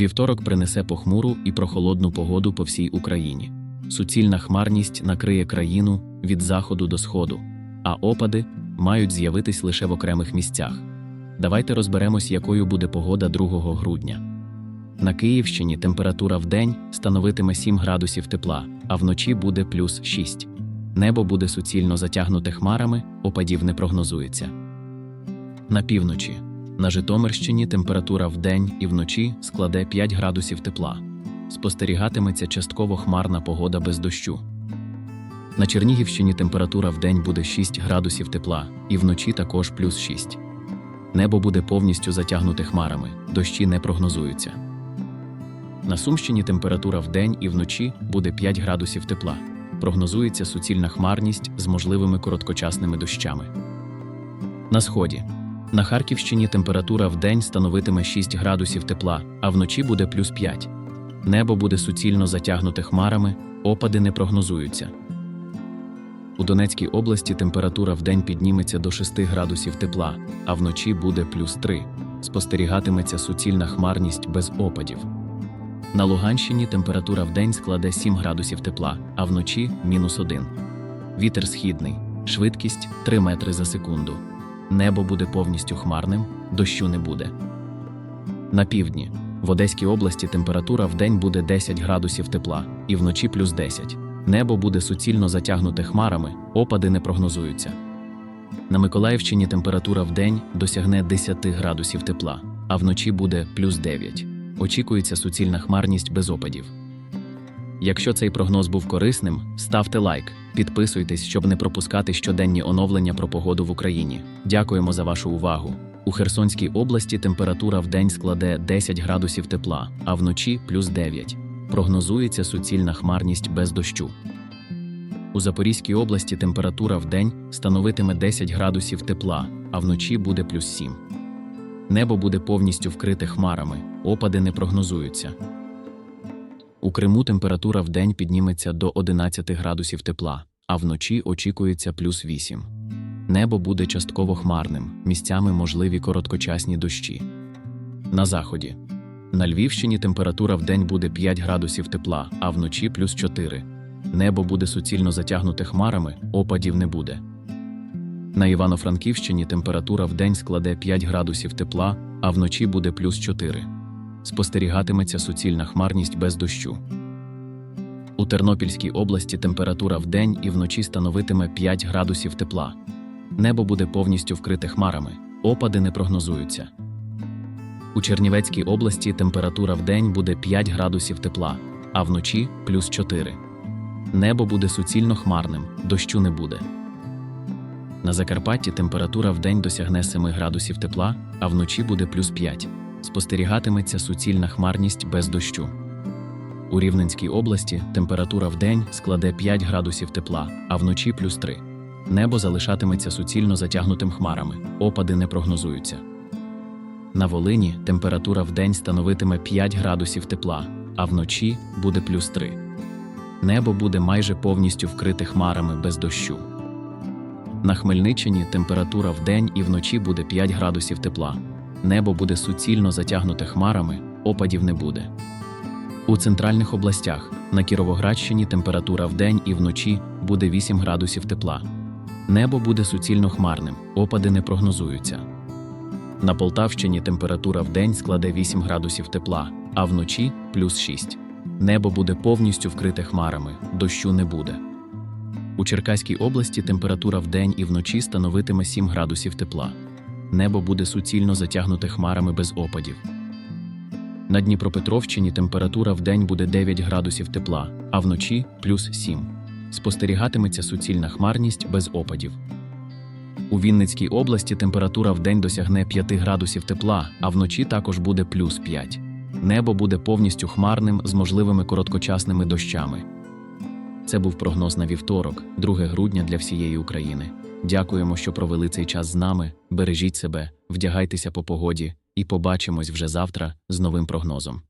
Вівторок принесе похмуру і прохолодну погоду по всій Україні. Суцільна хмарність накриє країну від заходу до сходу, а опади мають з'явитись лише в окремих місцях. Давайте розберемось, якою буде погода 2 грудня. На Київщині температура в день становитиме 7 градусів тепла, а вночі буде плюс 6. Небо буде суцільно затягнуте хмарами, опадів не прогнозується. На півночі. На Житомирщині температура вдень і вночі складе 5 градусів тепла. Спостерігатиметься частково хмарна погода без дощу. На Чернігівщині температура вдень буде 6 градусів тепла, і вночі також плюс 6. Небо буде повністю затягнуте хмарами, дощі не прогнозуються. На Сумщині температура вдень і вночі буде 5 градусів тепла. Прогнозується суцільна хмарність з можливими короткочасними дощами. На сході. На Харківщині температура вдень становитиме 6 градусів тепла, а вночі буде плюс 5. Небо буде суцільно затягнуте хмарами, опади не прогнозуються. У Донецькій області температура вдень підніметься до 6 градусів тепла, а вночі буде плюс 3. Спостерігатиметься суцільна хмарність без опадів. На Луганщині температура вдень складе 7 градусів тепла, а вночі мінус 1. Вітер східний, швидкість 3 метри за секунду. Небо буде повністю хмарним, дощу не буде. На півдні. В Одеській області температура вдень буде 10 градусів тепла, і вночі плюс 10. Небо буде суцільно затягнуте хмарами, опади не прогнозуються. На Миколаївщині температура вдень досягне 10 градусів тепла, а вночі буде плюс 9. Очікується суцільна хмарність без опадів. Якщо цей прогноз був корисним, ставте лайк, підписуйтесь, щоб не пропускати щоденні оновлення про погоду в Україні. Дякуємо за вашу увагу. У Херсонській області температура вдень складе 10 градусів тепла, а вночі плюс 9. Прогнозується суцільна хмарність без дощу. У Запорізькій області температура вдень становитиме 10 градусів тепла, а вночі буде плюс 7. Небо буде повністю вкрите хмарами, опади не прогнозуються. У Криму температура вдень підніметься до 11 градусів тепла, а вночі очікується плюс 8. Небо буде частково хмарним, місцями можливі короткочасні дощі. На заході. На Львівщині температура вдень буде 5 градусів тепла, а вночі плюс 4. Небо буде суцільно затягнуте хмарами, опадів не буде. На Івано-Франківщині температура вдень складе 5 градусів тепла, а вночі буде плюс 4. Спостерігатиметься суцільна хмарність без дощу. У Тернопільській області температура вдень і вночі становитиме 5 градусів тепла. Небо буде повністю вкрите хмарами, опади не прогнозуються. У Чернівецькій області температура вдень буде 5 градусів тепла, а вночі плюс 4. Небо буде суцільно хмарним, дощу не буде. На Закарпатті температура вдень досягне 7 градусів тепла, а вночі буде плюс 5. Спостерігатиметься суцільна хмарність без дощу. У Рівненській області температура вдень складе 5 градусів тепла, а вночі плюс 3. Небо залишатиметься суцільно затягнутим хмарами, опади не прогнозуються. На Волині температура вдень становитиме 5 градусів тепла, а вночі буде плюс 3. Небо буде майже повністю вкрите хмарами без дощу. На Хмельниччині температура вдень і вночі буде 5 градусів тепла. Небо буде суцільно затягнуте хмарами, опадів не буде. У центральних областях на Кіровоградщині температура вдень і вночі буде 8 градусів тепла. Небо буде суцільно хмарним, опади не прогнозуються. На Полтавщині температура вдень складе 8 градусів тепла, а вночі плюс 6. Небо буде повністю вкрите хмарами, дощу не буде. У Черкаській області температура вдень і вночі становитиме 7 градусів тепла. Небо буде суцільно затягнуте хмарами без опадів. На Дніпропетровщині температура вдень буде 9 градусів тепла, а вночі плюс 7. Спостерігатиметься суцільна хмарність без опадів. У Вінницькій області температура вдень досягне 5 градусів тепла, а вночі також буде плюс 5. Небо буде повністю хмарним з можливими короткочасними дощами. Це був прогноз на вівторок, 2 грудня для всієї України. Дякуємо, що провели цей час з нами. Бережіть себе, вдягайтеся по погоді і побачимось вже завтра з новим прогнозом.